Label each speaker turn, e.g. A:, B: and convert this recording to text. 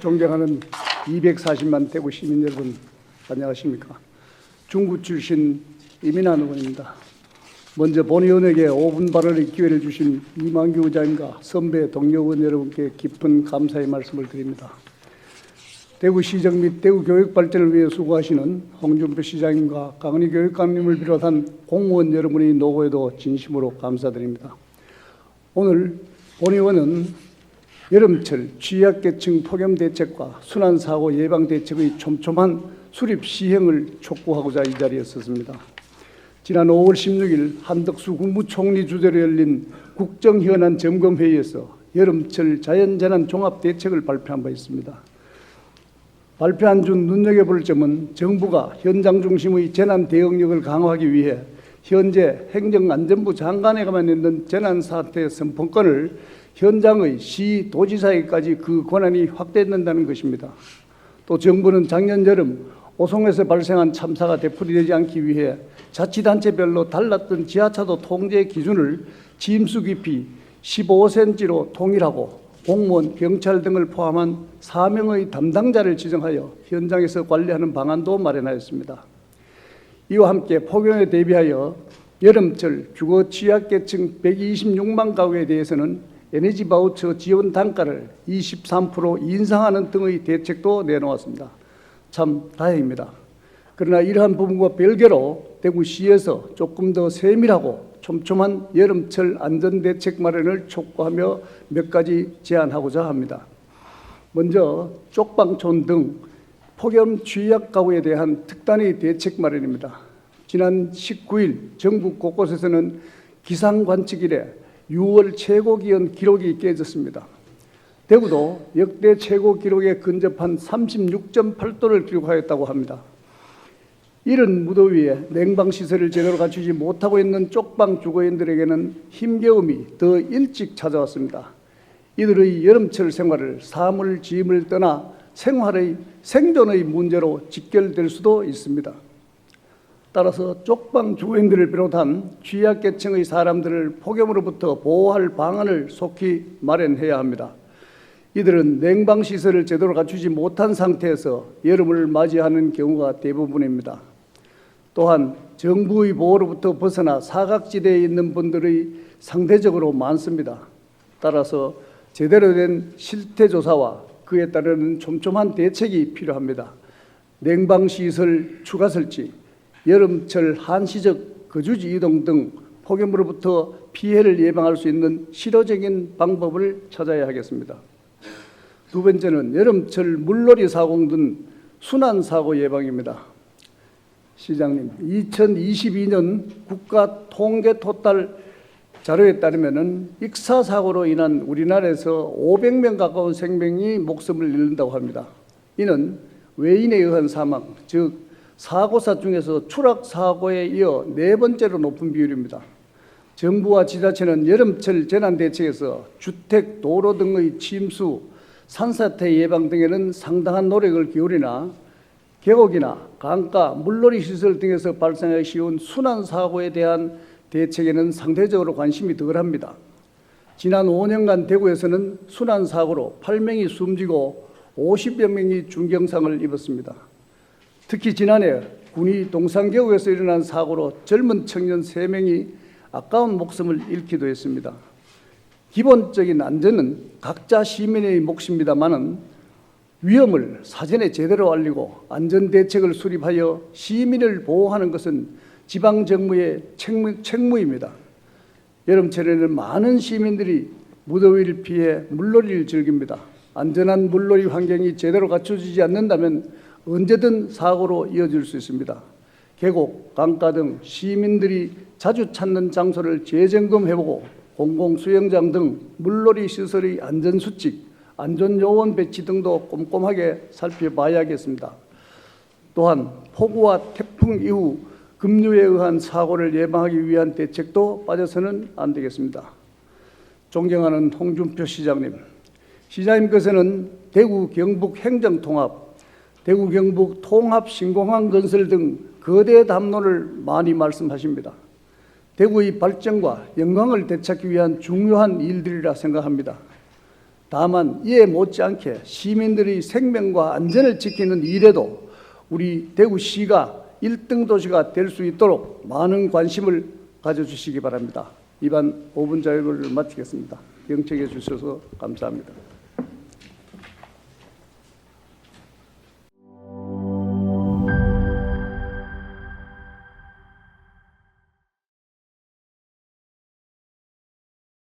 A: 존경하는 240만 대구 시민 여러분 안녕하십니까? 중구 출신 이민환 의원입니다. 먼저 본 의원에게 5분 발언의 기회를 주신 이만규 의장님과 선배 동료 의원 여러분께 깊은 감사의 말씀을 드립니다. 대구시정 및 대구 교육 발전을 위해 수고하시는 홍준표 시장님과 강은희 교육감님을 비롯한 공무원 여러분의 노고에도 진심으로 감사드립니다. 오늘 본 의원은 여름철 취약계층 폭염 대책과 순환 사고 예방 대책의 촘촘한 수립 시행을 촉구하고자 이 자리에 섰습니다. 지난 5월 16일 한덕수 국무총리 주재로 열린 국정 현안 점검 회의에서 여름철 자연재난 종합 대책을 발표한 바 있습니다. 발표한 중 눈여겨볼 점은 정부가 현장 중심의 재난 대응력을 강화하기 위해 현재 행정안전부 장관에게만 있는 재난 사태 선포권을 현장의 시, 도지사에까지 그 권한이 확대된다는 것입니다. 또 정부는 작년 여름 오송에서 발생한 참사가 되풀이되지 않기 위해 자치단체별로 달랐던 지하차도 통제 기준을 침수 깊이 15cm로 통일하고 공무원, 경찰 등을 포함한 사명의 담당자를 지정하여 현장에서 관리하는 방안도 마련하였습니다. 이와 함께 폭염에 대비하여 여름철 주거 취약계층 126만 가구에 대해서는 에너지 바우처 지원 단가를 23% 인상하는 등의 대책도 내놓았습니다. 참 다행입니다. 그러나 이러한 부분과 별개로 대구시에서 조금 더 세밀하고 촘촘한 여름철 안전대책 마련을 촉구하며 몇 가지 제안하고자 합니다. 먼저 쪽방촌 등 폭염 취약 가구에 대한 특단의 대책 마련입니다. 지난 19일 전국 곳곳에서는 기상 관측 이래 6월 최고 기온 기록이 깨졌습니다. 대구도 역대 최고 기록에 근접한 36.8도를 기록하였다고 합니다. 이런 무더위에 냉방 시설을 제대로 갖추지 못하고 있는 쪽방 주거인들에게는 힘겨움이 더 일찍 찾아왔습니다. 이들의 여름철 생활을 사물 짐을 떠나 생활의 생존의 문제로 직결될 수도 있습니다. 따라서 쪽방 주거인들을 비롯한 취약계층의 사람들을 폭염으로부터 보호할 방안을 속히 마련해야 합니다. 이들은 냉방 시설을 제대로 갖추지 못한 상태에서 여름을 맞이하는 경우가 대부분입니다. 또한 정부의 보호로부터 벗어나 사각지대에 있는 분들의 상대적으로 많습니다. 따라서 제대로 된 실태 조사와 그에 따르는 촘촘한 대책이 필요합니다. 냉방 시설 추가 설치, 여름철 한시적 거주지 이동 등 폭염으로부터 피해를 예방할 수 있는 실효적인 방법을 찾아야 하겠습니다. 두 번째는 여름철 물놀이 사고 등 순환 사고 예방입니다. 시장님, 2022년 국가 통계 토탈 자료에 따르면은 익사 사고로 인한 우리나라에서 500명 가까운 생명이 목숨을 잃는다고 합니다. 이는 외인에 의한 사망, 즉 사고사 중에서 추락 사고에 이어 네 번째로 높은 비율입니다. 정부와 지자체는 여름철 재난 대책에서 주택, 도로 등의 침수, 산사태 예방 등에는 상당한 노력을 기울이나 계곡이나 강가, 물놀이 시설 등에서 발생하기 쉬운 순환 사고에 대한 대책에는 상대적으로 관심이 덜합니다. 지난 5년간 대구에서는 순환 사고로 8명이 숨지고 50여 명이 중경상을 입었습니다. 특히 지난해 군이 동산계곡에서 일어난 사고로 젊은 청년 3명이 아까운 목숨을 잃기도 했습니다. 기본적인 안전은 각자 시민의 몫입니다만은 위험을 사전에 제대로 알리고 안전 대책을 수립하여 시민을 보호하는 것은 지방 정부의 책무, 책무입니다. 여름철에는 많은 시민들이 무더위를 피해 물놀이를 즐깁니다. 안전한 물놀이 환경이 제대로 갖춰지지 않는다면 언제든 사고로 이어질 수 있습니다. 계곡, 강가 등 시민들이 자주 찾는 장소를 재점검해보고 공공수영장 등 물놀이 시설의 안전수칙, 안전요원 배치 등도 꼼꼼하게 살펴봐야겠습니다. 또한 폭우와 태풍 이후 급류에 의한 사고를 예방하기 위한 대책도 빠져서는 안 되겠습니다. 존경하는 홍준표 시장님, 시장님께서는 대구 경북 행정통합, 대구 경북 통합 신공항 건설 등 거대 담론을 많이 말씀하십니다. 대구의 발전과 영광을 되찾기 위한 중요한 일들이라 생각합니다. 다만 이에 못지않게 시민들의 생명과 안전을 지키는 일에도 우리 대구시가 1등 도시가 될 수 있도록 많은 관심을 가져주시기 바랍니다. 이반 5분 자유를 마치겠습니다. 경청해 주셔서 감사합니다.